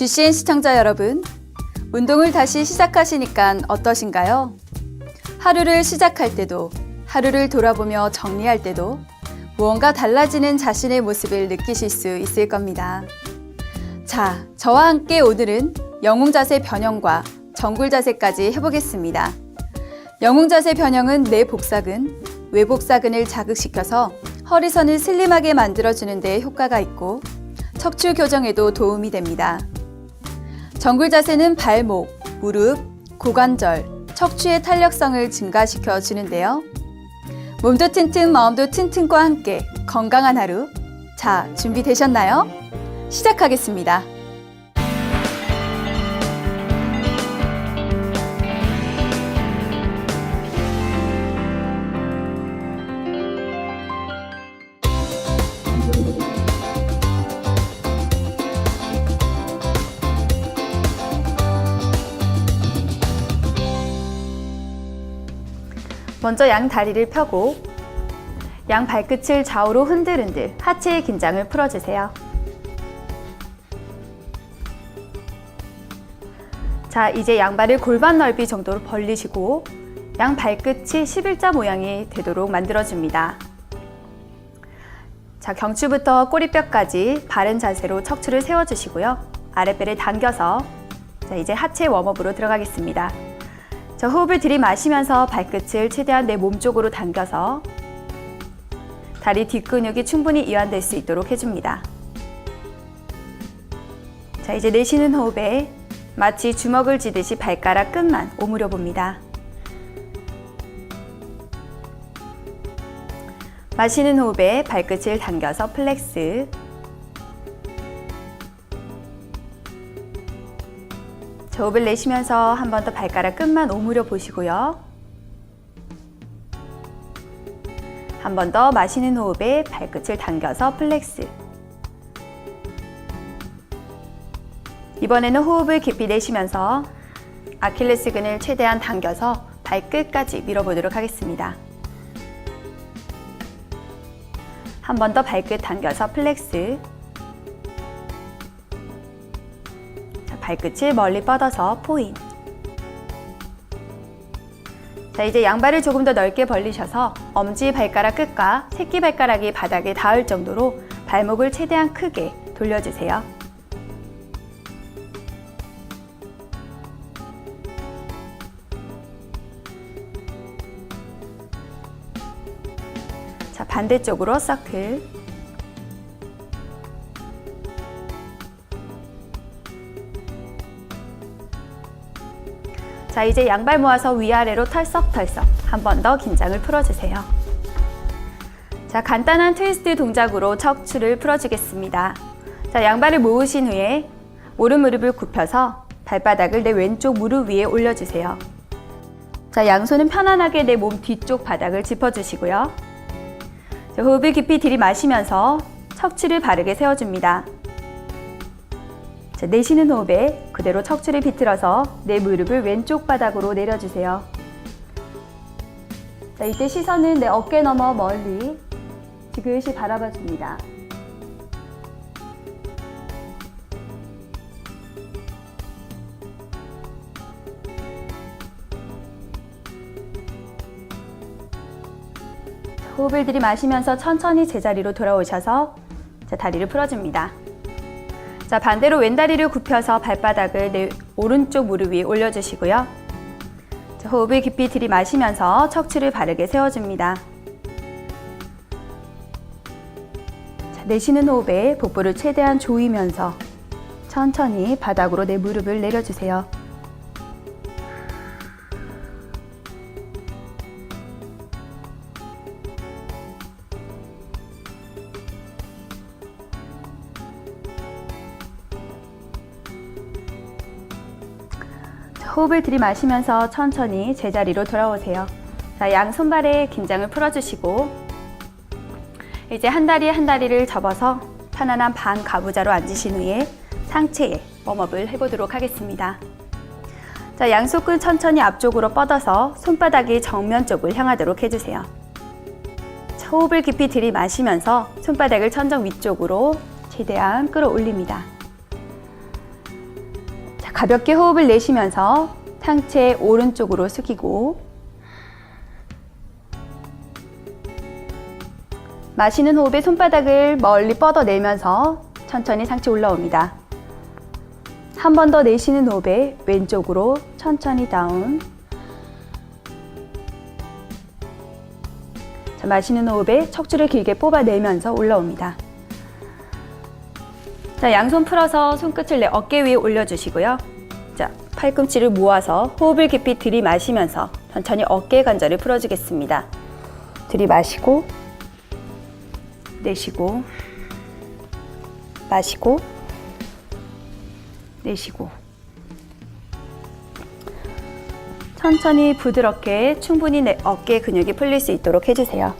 GCN 시청자 여러분, 운동을 다시 시작하시니까 어떠신가요? 하루를 시작할 때도, 하루를 돌아보며 정리할 때도 무언가 달라지는 자신의 모습을 느끼실 수 있을 겁니다. 자, 저와 함께 오늘은 영웅 자세 변형과 정굴 자세까지 해보겠습니다. 영웅 자세 변형은 내 복사근, 외복사근을 자극시켜서 허리선을 슬림하게 만들어주는 데 효과가 있고 척추 교정에도 도움이 됩니다. 정굴 자세는 발목, 무릎, 고관절, 척추의 탄력성을 증가시켜 주는데요. 몸도 튼튼, 마음도 튼튼과 함께 건강한 하루. 자, 준비되셨나요? 시작하겠습니다. 먼저 양 다리를 펴고 양 발끝을 좌우로 흔들흔들 하체의 긴장을 풀어주세요. 자, 이제 양발을 골반 넓이 정도로 벌리시고 양 발끝이 11자 모양이 되도록 만들어줍니다. 자, 경추부터 꼬리뼈까지 바른 자세로 척추를 세워주시고요. 아랫배를 당겨서 자, 이제 하체 웜업으로 들어가겠습니다. 자, 호흡을 들이마시면서 발끝을 최대한 내 몸 쪽으로 당겨서 다리 뒷근육이 충분히 이완될 수 있도록 해줍니다. 자, 이제 내쉬는 호흡에 마치 주먹을 쥐듯이 발가락 끝만 오므려 봅니다. 마시는 호흡에 발끝을 당겨서 플렉스. 호흡을 내쉬면서 한 번 더 발가락 끝만 오므려 보시고요. 한 번 더 마시는 호흡에 발끝을 당겨서 플렉스. 이번에는 호흡을 깊이 내쉬면서 아킬레스근을 최대한 당겨서 발끝까지 밀어보도록 하겠습니다. 한 번 더 발끝 당겨서 플렉스. 발끝을 멀리 뻗어서 포인. 자, 이제 양발을 조금 더 넓게 벌리셔서 엄지 발가락 끝과 새끼 발가락이 바닥에 닿을 정도로 발목을 최대한 크게 돌려주세요. 자, 반대쪽으로 서클. 자, 이제 양발 모아서 위아래로 털썩털썩 한 번 더 긴장을 풀어주세요. 자, 간단한 트위스트 동작으로 척추를 풀어주겠습니다. 자, 양발을 모으신 후에 오른 무릎을 굽혀서 발바닥을 내 왼쪽 무릎 위에 올려주세요. 자, 양손은 편안하게 내 몸 뒤쪽 바닥을 짚어주시고요. 자, 호흡을 깊이 들이마시면서 척추를 바르게 세워줍니다. 자, 내쉬는 호흡에 그대로 척추를 비틀어서 내 무릎을 왼쪽 바닥으로 내려주세요. 자, 이때 시선은 내 어깨 너머 멀리 지그시 바라봐 줍니다. 호흡을 들이마시면서 천천히 제자리로 돌아오셔서 자, 다리를 풀어줍니다. 자, 반대로 왼다리를 굽혀서 발바닥을 내 오른쪽 무릎 위에 올려주시고요. 자, 호흡을 깊이 들이마시면서 척추를 바르게 세워줍니다. 자, 내쉬는 호흡에 복부를 최대한 조이면서 천천히 바닥으로 내 무릎을 내려주세요. 호흡을 들이마시면서 천천히 제자리로 돌아오세요. 자, 양 손발에 긴장을 풀어주시고 이제 한 다리 한 다리를 접어서 편안한 반 가부좌로 앉으신 후에 상체에 웜업을 해보도록 하겠습니다. 자, 양손끝 천천히 앞쪽으로 뻗어서 손바닥이 정면 쪽을 향하도록 해주세요. 자, 호흡을 깊이 들이마시면서 손바닥을 천정 위쪽으로 최대한 끌어올립니다. 가볍게 호흡을 내쉬면서 상체 오른쪽으로 숙이고 마시는 호흡에 손바닥을 멀리 뻗어내면서 천천히 상체 올라옵니다. 한 번 더 내쉬는 호흡에 왼쪽으로 천천히 다운. 자, 마시는 호흡에 척추를 길게 뽑아내면서 올라옵니다. 자, 양손 풀어서 손끝을 내 어깨 위에 올려주시고요. 자, 팔꿈치를 모아서 호흡을 깊이 들이마시면서 천천히 어깨 관절을 풀어주겠습니다. 들이마시고, 내쉬고, 마시고, 내쉬고. 천천히 부드럽게 충분히 내 어깨 근육이 풀릴 수 있도록 해주세요.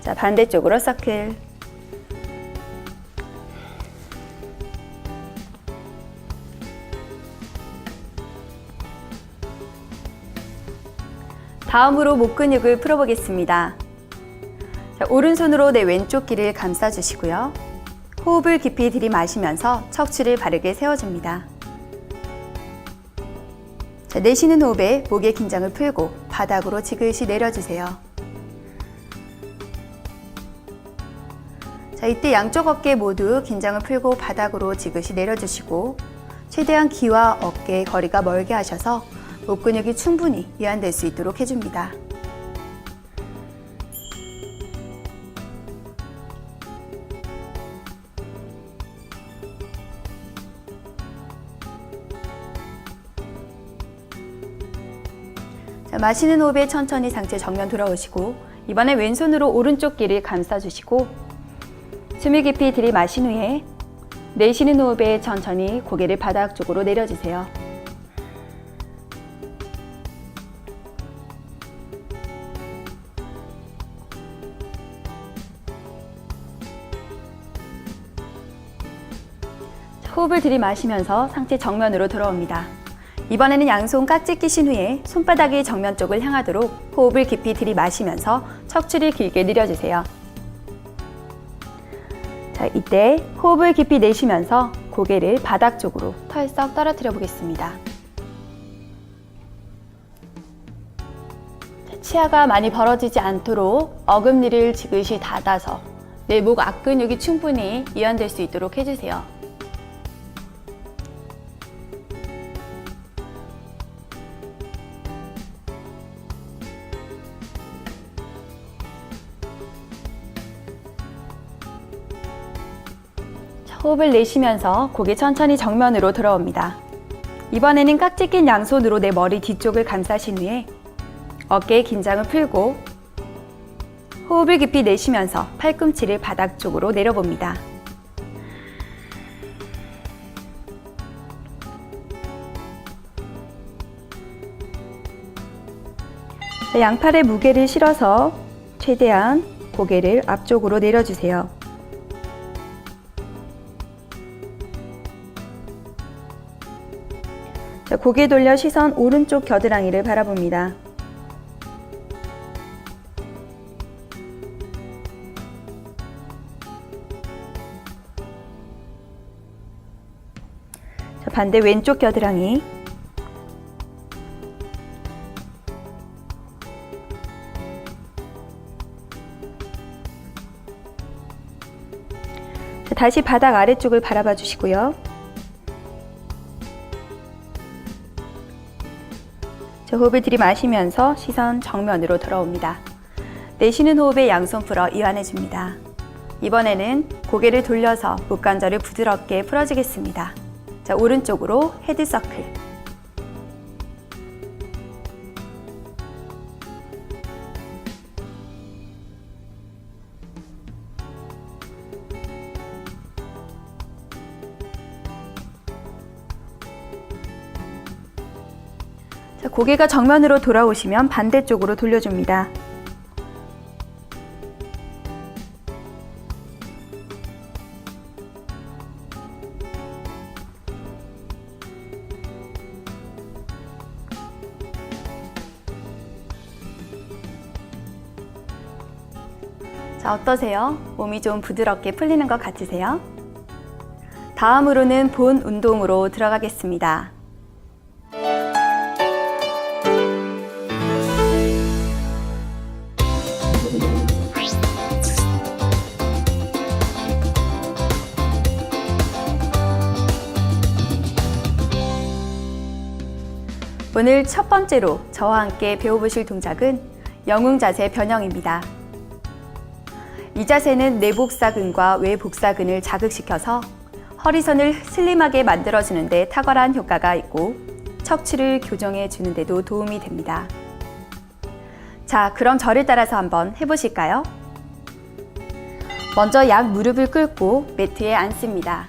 자, 반대쪽으로 서클. 다음으로 목 근육을 풀어보겠습니다. 자, 오른손으로 내 왼쪽 귀를 감싸주시고요. 호흡을 깊이 들이마시면서 척추를 바르게 세워줍니다. 자, 내쉬는 호흡에 목의 긴장을 풀고 바닥으로 지그시 내려주세요. 자, 이때 양쪽 어깨 모두 긴장을 풀고 바닥으로 지그시 내려주시고 최대한 귀와 어깨의 거리가 멀게 하셔서 목 근육이 충분히 이완될 수 있도록 해줍니다. 자, 마시는 호흡에 천천히 상체 정면 돌아오시고 이번에 왼손으로 오른쪽 귀를 감싸주시고 숨을 깊이 들이마신 후에 내쉬는 호흡에 천천히 고개를 바닥 쪽으로 내려주세요. 호흡을 들이마시면서 상체 정면으로 돌아옵니다. 이번에는 양손 깍지 끼신 후에 손바닥이 정면 쪽을 향하도록 호흡을 깊이 들이마시면서 척추를 길게 늘려주세요. 자, 이때 호흡을 깊이 내쉬면서 고개를 바닥 쪽으로 털썩 떨어뜨려 보겠습니다. 자, 치아가 많이 벌어지지 않도록 어금니를 지그시 닫아서 내 목 앞근육이 충분히 이완될 수 있도록 해주세요. 호흡을 내쉬면서 고개 천천히 정면으로 들어옵니다. 이번에는 깍지 낀 양손으로 내 머리 뒤쪽을 감싸신 후에 어깨의 긴장을 풀고 호흡을 깊이 내쉬면서 팔꿈치를 바닥 쪽으로 내려봅니다. 자, 양팔에 무게를 실어서 최대한 고개를 앞쪽으로 내려주세요. 자, 고개 돌려 시선 오른쪽 겨드랑이를 바라봅니다. 자, 반대 왼쪽 겨드랑이. 자, 다시 바닥 아래쪽을 바라봐 주시고요. 자, 호흡을 들이마시면서 시선 정면으로 돌아옵니다. 내쉬는 호흡에 양손 풀어 이완해 줍니다. 이번에는 고개를 돌려서 목관절을 부드럽게 풀어주겠습니다. 자, 오른쪽으로 헤드 서클. 고개가 정면으로 돌아오시면 반대쪽으로 돌려줍니다. 자, 어떠세요? 몸이 좀 부드럽게 풀리는 것 같으세요? 다음으로는 본 운동으로 들어가겠습니다. 오늘 첫 번째로 저와 함께 배워보실 동작은 영웅 자세 변형입니다. 이 자세는 내복사근과 외복사근을 자극시켜서 허리선을 슬림하게 만들어주는 데 탁월한 효과가 있고 척추를 교정해 주는 데도 도움이 됩니다. 자, 그럼 저를 따라서 한번 해보실까요? 먼저 양 무릎을 꿇고 매트에 앉습니다.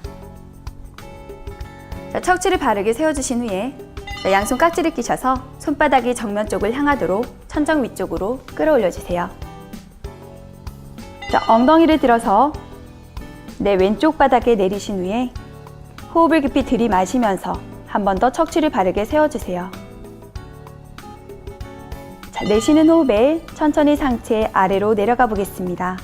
자, 척추를 바르게 세워주신 후에 자, 양손 깍지를 끼셔서 손바닥이 정면 쪽을 향하도록 천정 위쪽으로 끌어올려 주세요. 자, 엉덩이를 들어서 내 왼쪽 바닥에 내리신 후에 호흡을 깊이 들이마시면서 한 번 더 척추를 바르게 세워주세요. 자, 내쉬는 호흡에 천천히 상체 아래로 내려가 보겠습니다.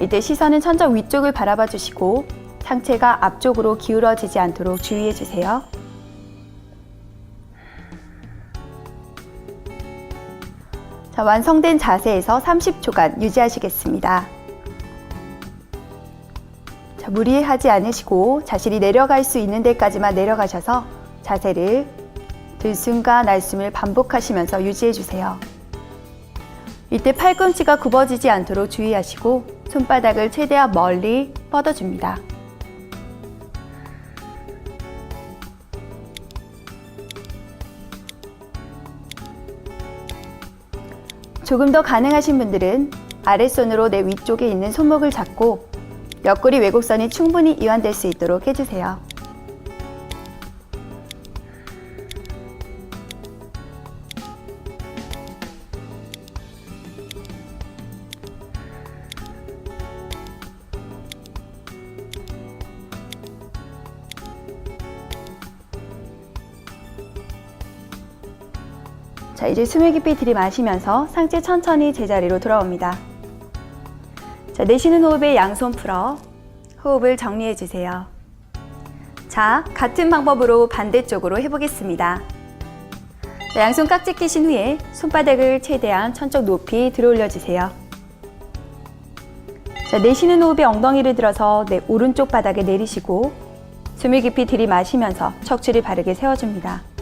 이때 시선은 천정 위쪽을 바라봐 주시고 상체가 앞쪽으로 기울어지지 않도록 주의해 주세요. 자, 완성된 자세에서 30초간 유지하시겠습니다. 자, 무리하지 않으시고 자신이 내려갈 수 있는 데까지만 내려가셔서 자세를 들숨과 날숨을 반복하시면서 유지해 주세요. 이때 팔꿈치가 굽어지지 않도록 주의하시고 손바닥을 최대한 멀리 뻗어줍니다. 조금 더 가능하신 분들은 아랫손으로 내 위쪽에 있는 손목을 잡고 옆구리 왜곡선이 충분히 이완될 수 있도록 해주세요. 이제 숨을 깊이 들이마시면서 상체 천천히 제자리로 돌아옵니다. 자, 내쉬는 호흡에 양손 풀어 호흡을 정리해 주세요. 자, 같은 방법으로 반대쪽으로 해보겠습니다. 자, 양손 깍지 끼신 후에 손바닥을 최대한 천쪽 높이 들어 올려 주세요. 자, 내쉬는 호흡에 엉덩이를 들어서 내 오른쪽 바닥에 내리시고 숨을 깊이 들이마시면서 척추를 바르게 세워줍니다.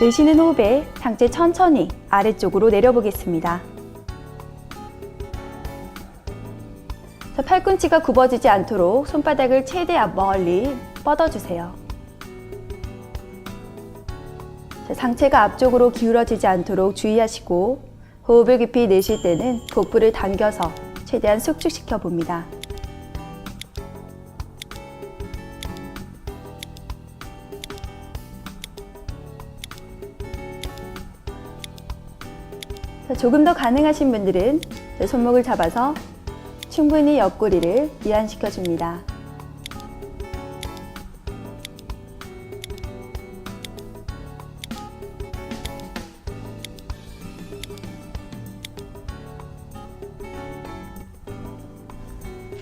내쉬는 호흡에 상체 천천히 아래쪽으로 내려보겠습니다. 자, 팔꿈치가 굽어지지 않도록 손바닥을 최대한 멀리 뻗어주세요. 자, 상체가 앞쪽으로 기울어지지 않도록 주의하시고 호흡을 깊이 내쉴 때는 복부를 당겨서 최대한 숙축시켜 봅니다. 조금 더 가능하신 분들은 제 손목을 잡아서 충분히 옆구리를 이완시켜 줍니다.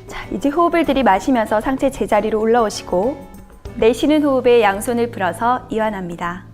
자, 이제 호흡을 들이마시면서 상체 제자리로 올라오시고 내쉬는 호흡에 양손을 풀어서 이완합니다.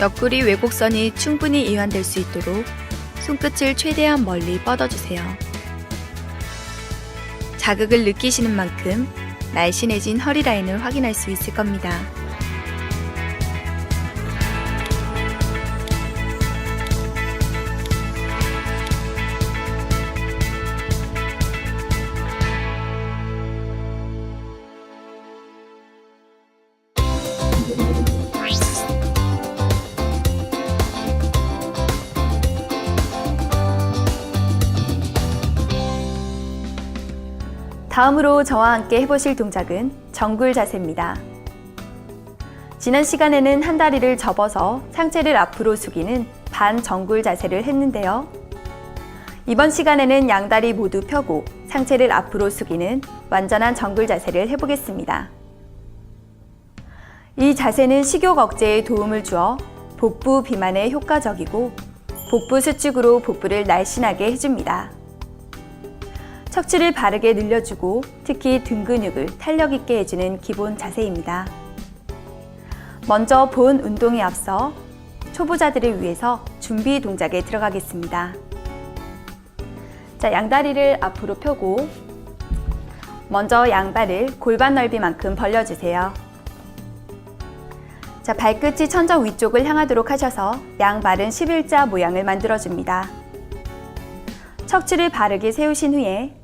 옆구리 왜곡선이 충분히 이완될 수 있도록 손끝을 최대한 멀리 뻗어주세요. 자극을 느끼시는 만큼 날씬해진 허리 라인을 확인할 수 있을 겁니다. 다음으로 저와 함께 해보실 동작은 정굴 자세입니다. 지난 시간에는 한 다리를 접어서 상체를 앞으로 숙이는 반 정굴 자세를 했는데요. 이번 시간에는 양다리 모두 펴고 상체를 앞으로 숙이는 완전한 정굴 자세를 해보겠습니다. 이 자세는 식욕 억제에 도움을 주어 복부 비만에 효과적이고 복부 수축으로 복부를 날씬하게 해줍니다. 척추를 바르게 늘려주고 특히 등 근육을 탄력 있게 해주는 기본 자세입니다. 먼저 본 운동에 앞서 초보자들을 위해서 준비 동작에 들어가겠습니다. 자, 양다리를 앞으로 펴고 먼저 양발을 골반 넓이만큼 벌려주세요. 자, 발끝이 천정 위쪽을 향하도록 하셔서 양발은 11자 모양을 만들어줍니다. 척추를 바르게 세우신 후에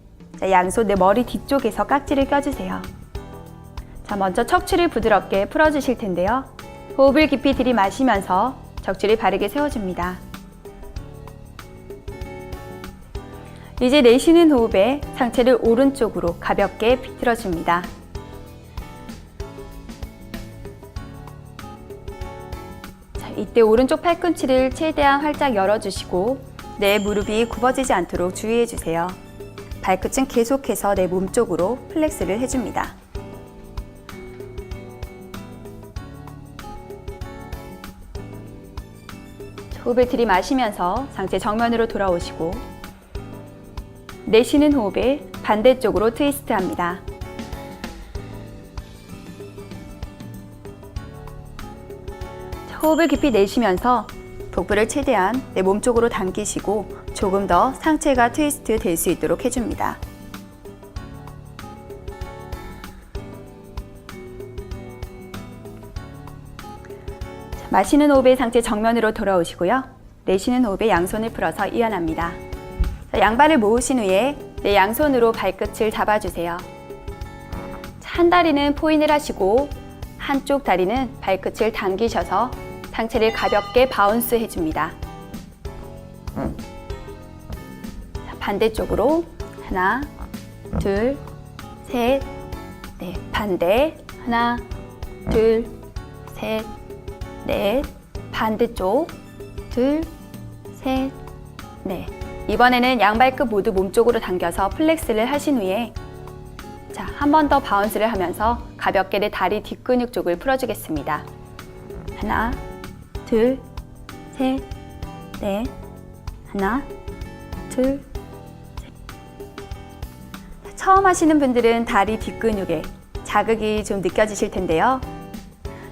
자, 양손 내 머리 뒤쪽에서 깍지를 껴주세요. 자, 먼저 척추를 부드럽게 풀어주실 텐데요. 호흡을 깊이 들이마시면서 척추를 바르게 세워줍니다. 이제 내쉬는 호흡에 상체를 오른쪽으로 가볍게 비틀어줍니다. 자, 이때 오른쪽 팔꿈치를 최대한 활짝 열어주시고 내 무릎이 굽어지지 않도록 주의해주세요. 발끝은 계속해서 내 몸 쪽으로 플렉스를 해줍니다. 호흡을 들이마시면서 상체 정면으로 돌아오시고 내쉬는 호흡에 반대쪽으로 트위스트 합니다. 호흡을 깊이 내쉬면서 복부를 최대한 내 몸 쪽으로 당기시고 조금 더 상체가 트위스트 될 수 있도록 해줍니다. 자, 마시는 호흡에 상체 정면으로 돌아오시고요. 내쉬는 호흡에 양손을 풀어서 이완합니다. 자, 양발을 모으신 후에 내 양손으로 발끝을 잡아주세요. 자, 한 다리는 포인을 하시고 한쪽 다리는 발끝을 당기셔서 상체를 가볍게 바운스 해줍니다. 자, 반대쪽으로 하나, 둘, 셋, 넷. 반대 하나, 둘, 셋, 넷. 반대쪽 둘, 셋, 넷. 이번에는 양발끝 모두 몸쪽으로 당겨서 플렉스를 하신 후에 자, 한 번 더 바운스를 하면서 가볍게 내 다리 뒷근육 쪽을 풀어주겠습니다. 하나, 둘, 셋, 넷. 하나, 둘, 셋. 처음 하시는 분들은 다리 뒷근육에 자극이 좀 느껴지실 텐데요.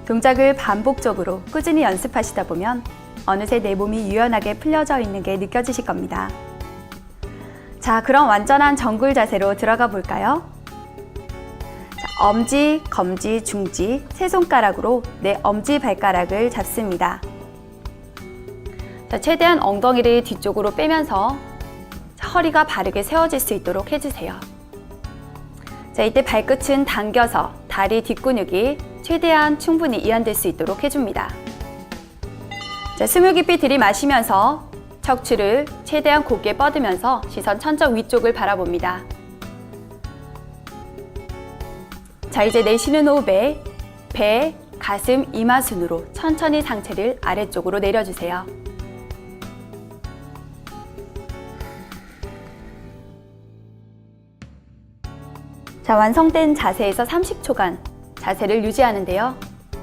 동작을 반복적으로 꾸준히 연습하시다 보면 어느새 내 몸이 유연하게 풀려져 있는 게 느껴지실 겁니다. 자, 그럼 완전한 정굴 자세로 들어가 볼까요? 자, 엄지, 검지, 중지 세 손가락으로 내 엄지 발가락을 잡습니다. 자, 최대한 엉덩이를 뒤쪽으로 빼면서 자, 허리가 바르게 세워질 수 있도록 해주세요. 자, 이때 발끝은 당겨서 다리 뒷근육이 최대한 충분히 이완될 수 있도록 해줍니다. 자, 숨을 깊이 들이마시면서 척추를 최대한 곧게 뻗으면서 시선 천정 위쪽을 바라봅니다. 자, 이제 내쉬는 호흡에 배, 가슴, 이마 순으로 천천히 상체를 아래쪽으로 내려주세요. 자, 완성된 자세에서 30초간 자세를 유지하는데요.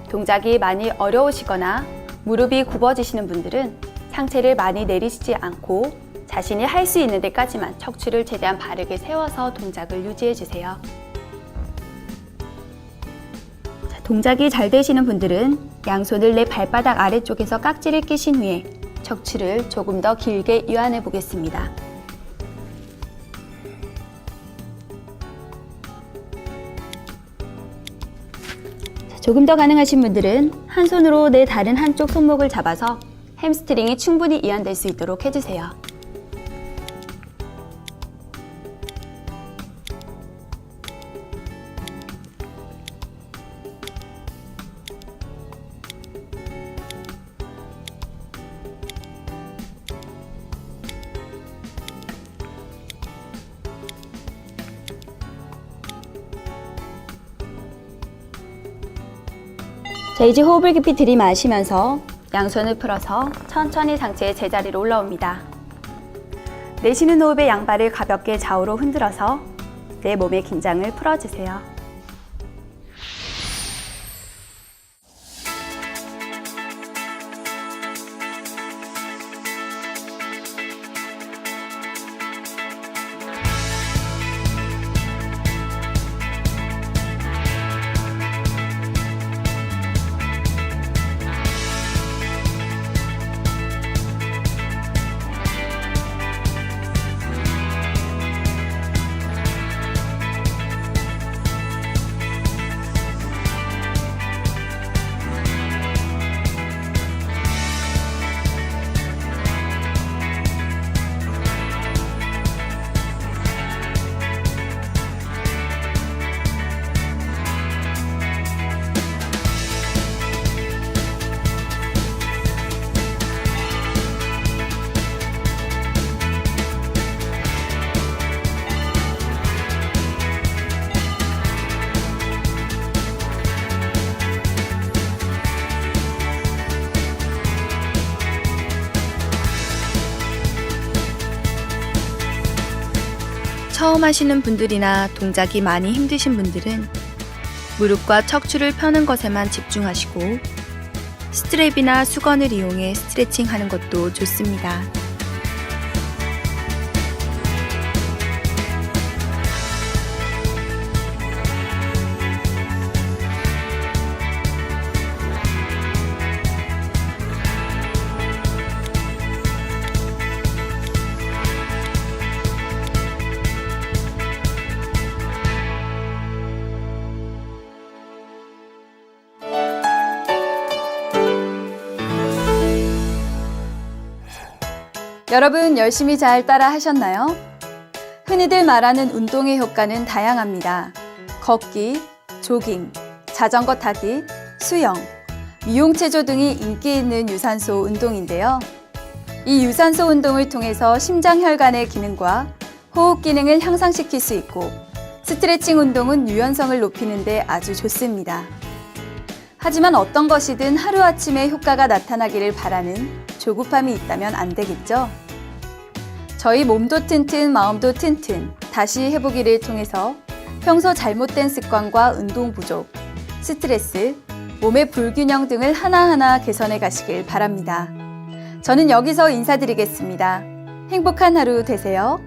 동작이 많이 어려우시거나 무릎이 굽어지시는 분들은 상체를 많이 내리시지 않고 자신이 할 수 있는 데까지만 척추를 최대한 바르게 세워서 동작을 유지해 주세요. 자, 동작이 잘 되시는 분들은 양손을 내 발바닥 아래쪽에서 깍지를 끼신 후에 척추를 조금 더 길게 유한해 보겠습니다. 조금 더 가능하신 분들은 한 손으로 내 다른 한쪽 손목을 잡아서 햄스트링이 충분히 이완될 수 있도록 해주세요. 자, 이제 호흡을 깊이 들이마시면서 양손을 풀어서 천천히 상체의 제자리로 올라옵니다. 내쉬는 호흡에 양발을 가볍게 좌우로 흔들어서 내 몸의 긴장을 풀어주세요. 처음 하시는 분들이나 동작이 많이 힘드신 분들은 무릎과 척추를 펴는 것에만 집중하시고 스트랩이나 수건을 이용해 스트레칭 하는 것도 좋습니다. 여러분 열심히 잘 따라 하셨나요? 흔히들 말하는 운동의 효과는 다양합니다. 걷기, 조깅, 자전거 타기, 수영, 미용체조 등이 인기 있는 유산소 운동인데요. 이 유산소 운동을 통해서 심장 혈관의 기능과 호흡 기능을 향상시킬 수 있고 스트레칭 운동은 유연성을 높이는 데 아주 좋습니다. 하지만 어떤 것이든 하루아침에 효과가 나타나기를 바라는 조급함이 있다면 안 되겠죠? 저희 몸도 튼튼, 마음도 튼튼, 다시 해보기를 통해서 평소 잘못된 습관과 운동 부족, 스트레스, 몸의 불균형 등을 하나하나 개선해 가시길 바랍니다. 저는 여기서 인사드리겠습니다. 행복한 하루 되세요.